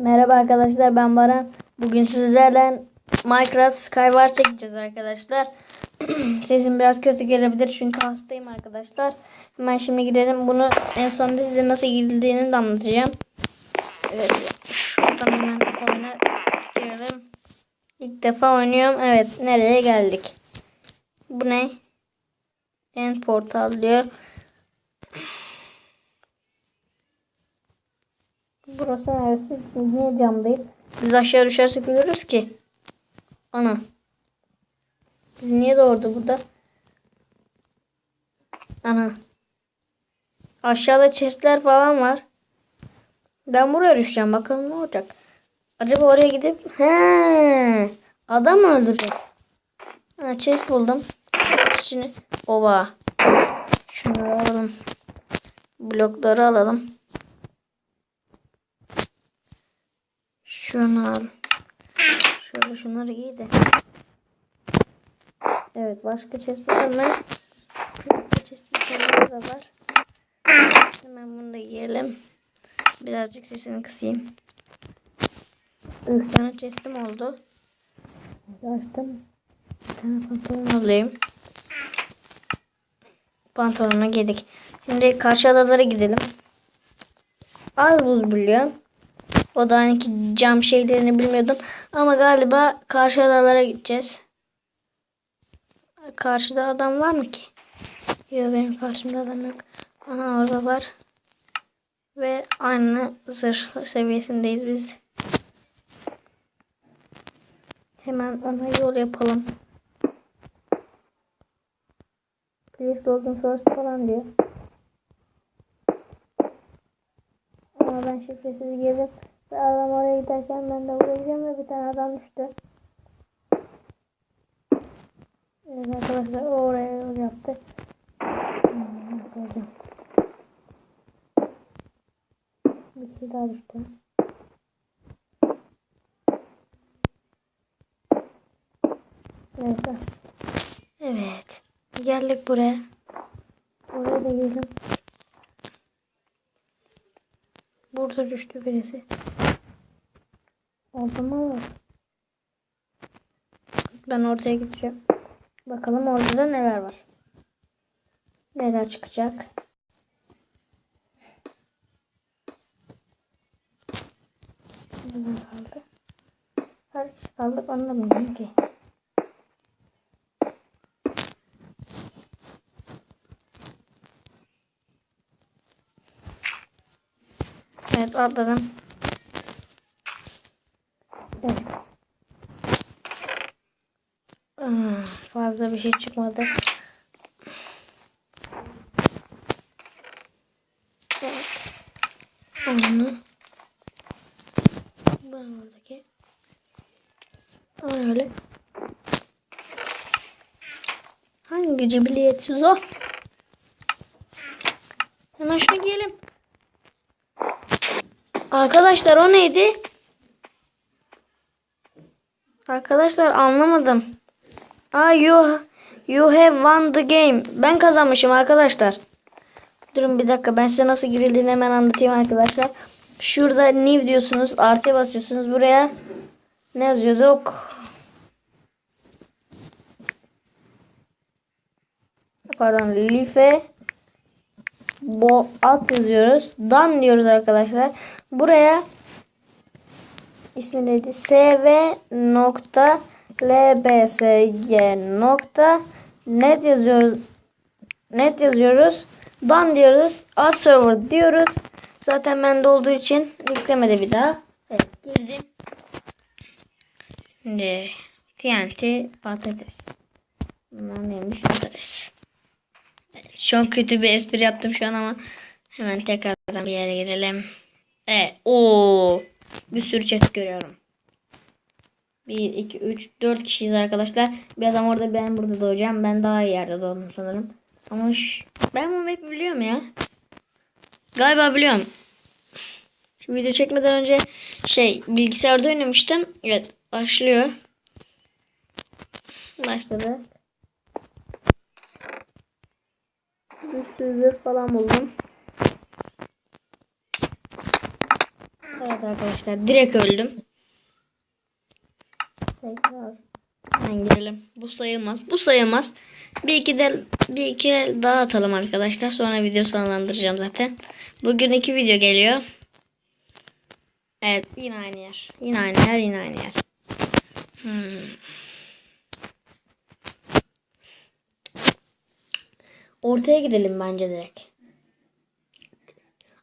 Merhaba arkadaşlar ben Baran. Bugün sizlerle Minecraft Skywars çekeceğiz arkadaşlar. Sesim biraz kötü gelebilir çünkü hastayım arkadaşlar. Hemen şimdi girelim. Bunu en sonunda size nasıl girildiğini de anlatacağım. Evet. Şuradan hemen oyuna girelim. İlk defa oynuyorum. Evet. Nereye geldik? Bu ne? End portal diyor. Burası neresi? Niye camdayız? Biz aşağı düşersek ölürüz ki. Ana. Biz niye doğurdu burada? Ana. Aşağıda chestler falan var. Ben buraya düşeceğim. Bakalım ne olacak. Acaba oraya gidip he adam mı öldürecek? Ha, chest buldum. İçini oba. Şunları alalım. Blokları alalım. Şunu al. Şöyle şunları giy de. Evet başka mi? Başka chestler da var. Hemen bunu da giyelim. Birazcık sesini kısayım. Üç tane chestim oldu. Açtım. Bir tane pantolon alayım. Pantolonu giydik. Şimdi karşı adalara gidelim. Az buz biliyorum. O hani cam şeylerini bilmiyordum. Ama galiba karşı adalara gideceğiz. Karşıda adam var mı ki? Yok benim karşımda adam yok. Aha orada var. Ve aynı zırh seviyesindeyiz biz. Hemen ona yol yapalım. Please login first falan diyor. Ama ben şifresiz girdim. Ve adam oraya giderken ben de oraya gidiyorum ve bir tane adam düştü. Evet arkadaşlar o oraya yol yaptı. Yapacağım. Bir kişi daha düştü. Neyse. Evet. Geldik buraya. Oraya da girdim. Burada düştü birisi. Oldu mu? Ben ortaya gideceğim. Bakalım orada da neler var. Neler çıkacak. Neler kaldı? Kaç kişi kaldık onu da bilmiyorum ki. Evet atladım. Hmm, fazla bir şey çıkmadı. Evet. Onu. Ben oradaki. Öyle. Hangi cibiliyetsiz o? Hemen şunu giyelim. Arkadaşlar o neydi? Arkadaşlar anlamadım. Aa you, you have won the game. Ben kazanmışım arkadaşlar. Durun bir dakika ben size nasıl girildiğini hemen anlatayım arkadaşlar. Şurada new diyorsunuz. Artıya basıyorsunuz. Buraya ne yazıyorduk? Pardon. Life bo alt yazıyoruz. Dan diyoruz arkadaşlar. Buraya ismi neydi? sv nokta lbsg nokta net yazıyoruz. Net yazıyoruz. Dan diyoruz. A server diyoruz. Zaten bende olduğu için yüklemedi bir daha. Evet girdim. Şimdi TNT patates. Bunlar neymiş patates. Evet, çok kötü bir espri yaptım şu an ama hemen tekrardan bir yere girelim. Evet. Oo. Bir sürü chest görüyorum. 1, 2, 3, 4 kişiyiz arkadaşlar. Bir adam orada ben burada doğacağım. Ben daha iyi yerde doğdum sanırım. Ama şu, ben bu map'i biliyorum ya. Galiba biliyorum. Şu video çekmeden önce şey bilgisayarda oynamıştım. Evet başlıyor. Başladı. Bir sürü zırh falan buldum. Evet arkadaşlar direkt öldüm. Tekrar. Hemen girelim. Bu sayılmaz. Bu sayılmaz. Bir iki de bir iki el daha atalım arkadaşlar. Sonra video sonlandıracağım zaten. Bugün iki video geliyor. Evet yine aynı yer. Yine aynı yer yine aynı yer. Hmm. Ortaya gidelim bence direkt.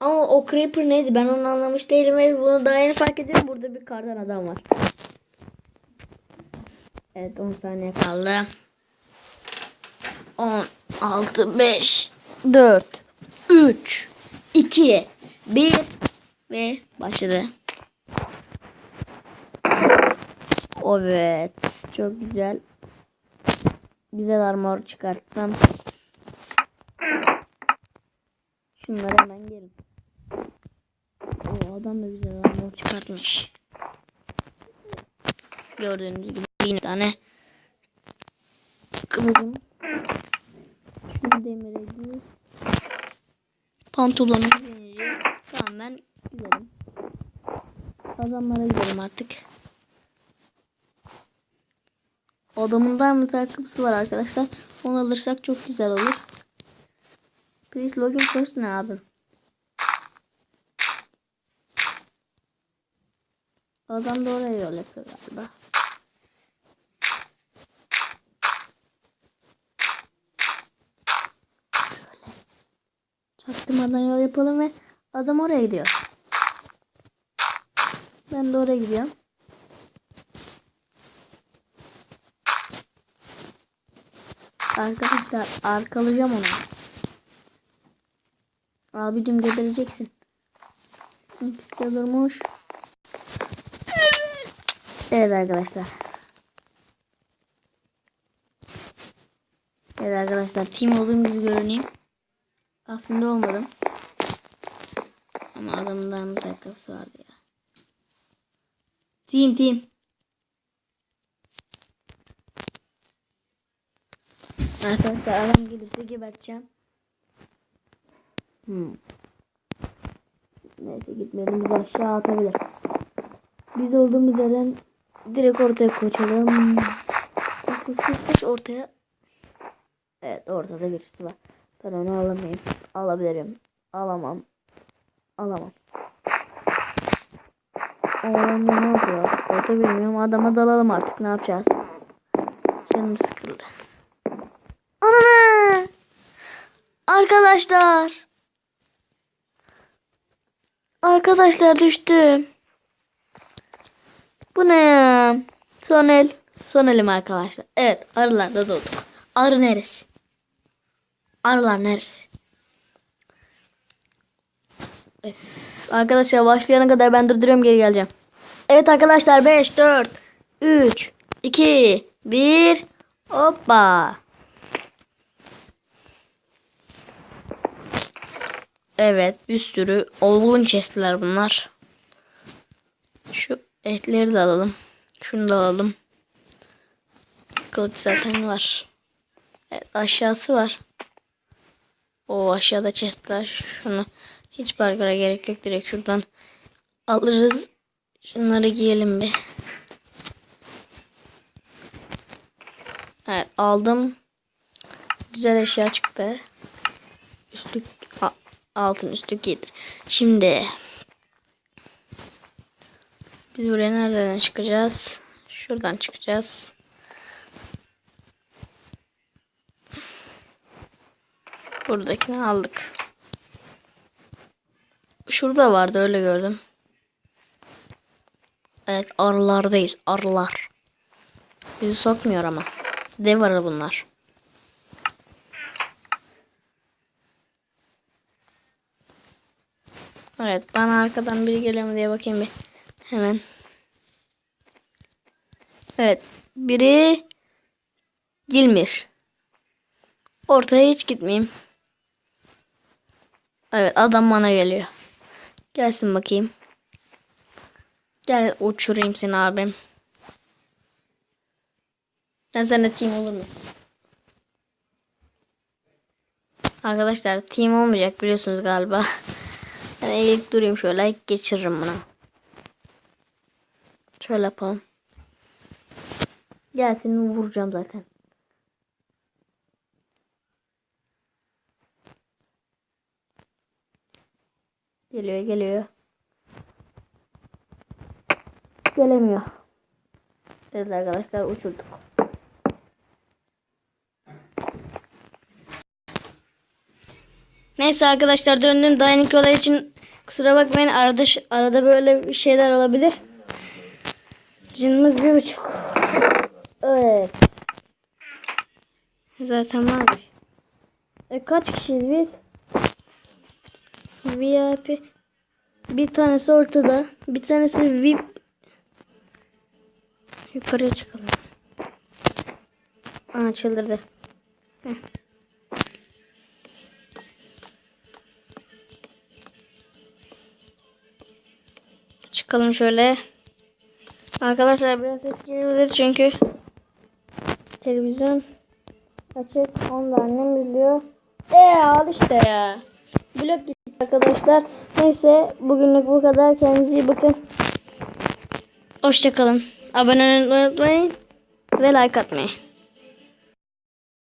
Ama o creeper neydi ben onu anlamış değilim ve bunu daha yeni fark ediyorum. Burada bir kardan adam var. Evet 10 saniye kaldı. 10, 6, 5, 4, 3, 2, 1 ve başladı. Evet çok güzel. Güzel armor çıkarttım. Şunları hemen gelin. O adam da güzel armor çıkartmış. Gördüğünüz gibi bir tane kıvırım. Şunu demire giy. Pantolonu giyince tamam ben gidelim. Adamlara gidelim artık. Adamın diamond ayakkabısı var arkadaşlar. Onu alırsak çok güzel olur. Please login first ne? Adam da oraya yol galiba. Çaktırmadan yol yapalım ve adam oraya gidiyor. Ben de oraya gidiyorum. Arkadaşlar arkalayacağım onu. Abicim gebereceksin. İkisi de durmuş. Evet arkadaşlar. Evet arkadaşlar team olduğum gibi görüneyim. Aslında olmadım. Ama adamın da bir ayakkabısı vardı ya. Team team. Arkadaşlar adam gelirse geberteceğim. Hmm. Neyse gitmeyelim biz aşağı atabilir. Biz olduğumuz yerden direkt ortaya koşalım. Koş koş koş ortaya. Evet ortada birisi var. Ben onu alamayayım. Alabilirim. Alamam. Alamam. Oğlum ne yapıyor? Orta bilmiyorum. Adama dalalım artık. Ne yapacağız? Canım sıkıldı. Ana! Arkadaşlar. Arkadaşlar düştüm. Bu ne ya? Son el. Son elim arkadaşlar. Evet arılarda doğduk. Arı neresi? Arılar neresi? Evet. Arkadaşlar başlayana kadar ben durduruyorum geri geleceğim. Evet arkadaşlar 5, 4, 3, 2, 1. Hoppa. Evet bir sürü olgun chestler bunlar. Şu etleri de alalım. Şunu da alalım. Kılıç zaten var. Evet aşağısı var. O aşağıda chestler. Şunu hiç parkura gerek yok. Direkt şuradan alırız. Şunları giyelim bir. Evet aldım. Güzel eşya çıktı. Üstlük altın üstlük giydir. Şimdi biz buraya nereden çıkacağız? Şuradan çıkacağız. Buradakini aldık. Şurada vardı öyle gördüm. Evet arılardayız. Arılar. Bizi sokmuyor ama. Dev arı bunlar. Evet bana arkadan biri geliyor mu diye bakayım bir. Hemen. Evet. Biri Gilmir. Ortaya hiç gitmeyeyim. Evet adam bana geliyor. Gelsin bakayım. Gel uçurayım seni abim. Ben seninle team olur mu? Arkadaşlar team olmayacak biliyorsunuz galiba. Ben eğilik durayım şöyle geçiririm buna. Şöyle yapalım. Gel seni vuracağım zaten. Geliyor geliyor. Gelemiyor. Evet arkadaşlar uçurduk. Neyse arkadaşlar döndüm. Dayanık olay için kusura bakmayın. Arada arada böyle bir şeyler olabilir. Canımız bir buçuk. Evet. Zaten varmış. E kaç kişiyiz biz? VIP. Bir tanesi ortada. Bir tanesi VIP. Yukarıya çıkalım. Aa çıldırdı. Heh. Çıkalım şöyle. Arkadaşlar biraz ses gelebilir çünkü televizyon açık. Onu da annem biliyor. Eee al işte ya. Blok gitti arkadaşlar. Neyse bugünlük bu kadar. Kendinize iyi bakın. Hoşçakalın. Abone olmayı unutmayın. Ve like atmayı.